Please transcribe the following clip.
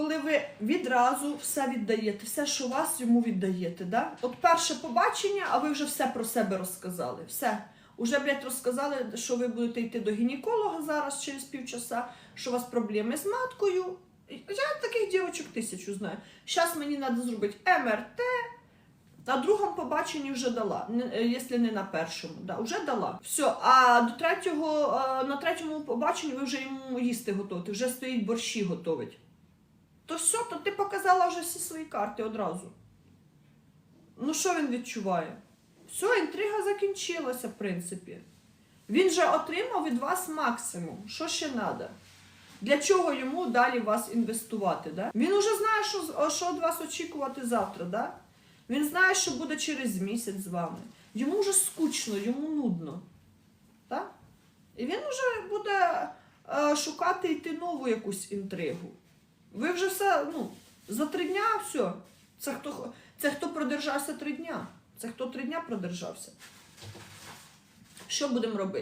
коли ви відразу все віддаєте, все, що вас йому віддаєте. Да? От перше побачення, а ви вже все про себе розказали. Все. Уже, блядь, розказали, що ви будете йти до гінеколога зараз через півчаса, що у вас проблеми з маткою. Я таких дівчинок тисячу знаю. Зараз мені треба зробити МРТ. На другому побаченні вже дала, е, якщо не на першому, да, вже дала. Все, а до третього, е, на третьому побаченні ви вже йому їсти готуєте, вже стоїть борщі готовить. То все, то ти показала вже всі свої карти одразу. Ну що він відчуває? Все, інтрига закінчилася, в принципі. Він же отримав від вас максимум. Що ще треба? Для чого йому далі вас інвестувати? Да? Він уже знає, що, що від вас очікувати завтра. Да? Він знає, що буде через місяць з вами. Йому вже скучно, йому нудно. Так? І він вже буде е, шукати йти нову якусь інтригу. Ви вже все, ну, за три дня все. Це хто, це хто продержався три дня. Це хто три дня продержався. Що будемо робити?